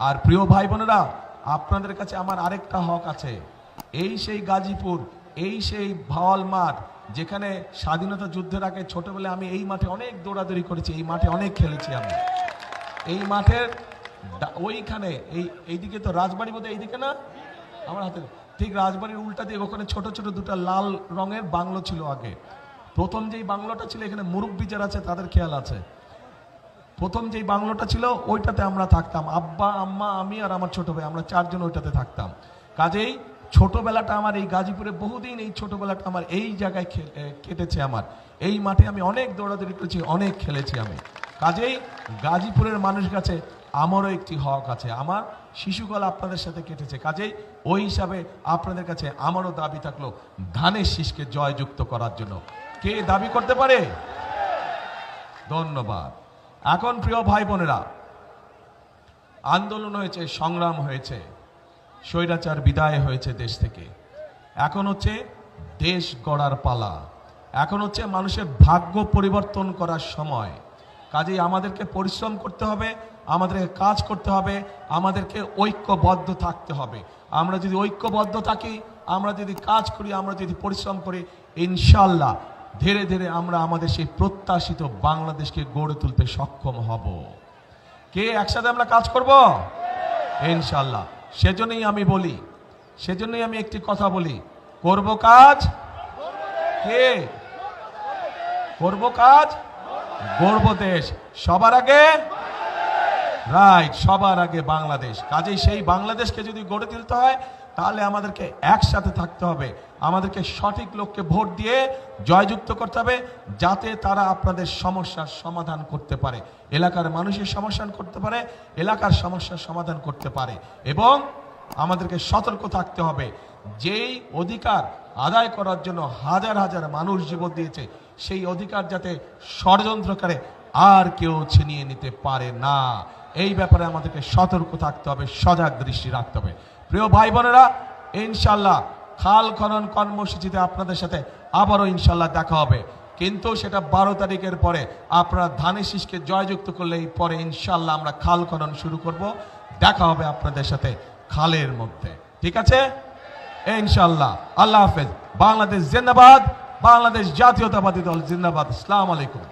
আর প্রিয় ভাই বোনেরা, আপনাদের কাছে আমার আরেকটা হক আছে। এই সেই গাজীপুর, এই সেই ভাওয়াল মাঠ, যেখানে স্বাধীনতা যুদ্ধের আগে ছোটবেলায় আমি এই মাঠে অনেক দৌড়াদৌড়ি করেছি, এই মাঠে অনেক খেলেছি আমি। এই মাঠের ওইখানে, এই, এইদিকে তো রাজবাড়ি বোধহয় এইদিকে না? আমার হাতে ঠিক রাজবাড়ির উল্টা দিয়ে ওখানে ছোট ছোট দুটো লাল রঙের বাংলো ছিল আগে। প্রথম যেই বাংলোটা ছিল, এখানে মুরব্বী যারা আছে, তাদের খেয়াল আছে। প্রথম যেই বাংলোটা ছিল, ওইটাতে আমরা থাকতাম। আব্বা, আম্মা, আমি আর আমার ছোট ভাই, আমরা চারজন ওইটাতে থাকতাম। কাজেই ছোটবেলাটা আমার এই গাজীপুরে বহুদিন, এই ছোটবেলাটা আমার এই জায়গায় কেটেছে আমার। এই মাঠে আমি অনেক দৌড়াদৌড়ি করেছি, অনেক খেলেছি আমি। কাজেই গাজীপুরের মানুষের কাছে আমারও একটি হক আছে। আমার শিশুকাল আপনাদের সাথে কেটেছে। কাজেই ওই হিসাবে আপনাদের কাছে আমারও দাবি থাকল ধানের শীষকে জয়যুক্ত করার জন্য। কে দাবি করতে পারে? ধন্যবাদ। এখন প্রিয় ভাই বোনেরা, আন্দোলন হয়েছে, সংগ্রাম হয়েছে, স্বৈরাচার বিদায় হয়েছে দেশ থেকে। এখন হচ্ছে দেশ গড়ার পালা। এখন হচ্ছে মানুষের ভাগ্য পরিবর্তন করার সময়। কাজেই আমাদেরকে পরিশ্রম করতে হবে, আমাদেরকে কাজ করতে হবে, আমাদেরকে ঐক্যবদ্ধ থাকতে হবে। আমরা যদি ঐক্যবদ্ধ থাকি, আমরা যদি কাজ করি, আমরা যদি পরিশ্রম করি ইনশাল্লাহ ধীরে ধীরে আমরা আমাদের সেই প্রত্যাশিত বাংলাদেশকে গড়ে তুলতে সক্ষম হব। কে একসাথে আমরা কাজ করব? ইনশাল্লাহ সেজন্যই আমি বলি, সেজন্যই আমি একটি কথা বলি। করব কাজ? কে? করব কাজ? গর্ব দেশ। সবার আগে রাইট সবার আগে বাংলাদেশ। কাজেই সেই বাংলাদেশকে যদি গড়ে তুলতে হয়, তাহলে আমাদেরকে একসাথে থাকতে হবে। আমাদেরকে সঠিক লোককে ভোট দিয়ে জয়যুক্ত করতে হবে, যাতে তারা আপনাদের সমস্যার সমাধান করতে পারে। এলাকার মানুষের সমস্যা করতে পারে, এলাকার সমস্যার সমাধান করতে পারে। এবং আমাদেরকে সতর্ক থাকতে হবে। যেই অধিকার আদায় করার জন্য হাজার হাজার মানুষ জীবন দিয়েছে, সেই অধিকার যাতে ষড়যন্ত্র করে আর কেউ ছিনিয়ে নিতে পারে না। এই ব্যাপারে আমাদেরকে সতর্ক থাকতে হবে, সজাগ দৃষ্টি রাখতে হবে। প্রিয় ভাই বোনেরা ইনশাল্লাহ খাল খনন কর্মসূচিতে আপনাদের সাথে আবারও ইনশাল্লাহ দেখা হবে। কিন্তু সেটা বারো তারিখের পরে আপনারা ধানের শীষকে জয়যুক্ত করলে পরে ইনশাল্লাহ আমরা খাল খনন শুরু করব। দেখা হবে আপনাদের সাথে খালের মধ্যে। ঠিক আছে? ইনশাল্লাহ আল্লাহ হাফেজ। বাংলাদেশ জিন্দাবাদ, বাংলাদেশ জাতীয়তাবাদী দল জিন্দাবাদ। আসসালামু আলাইকুম।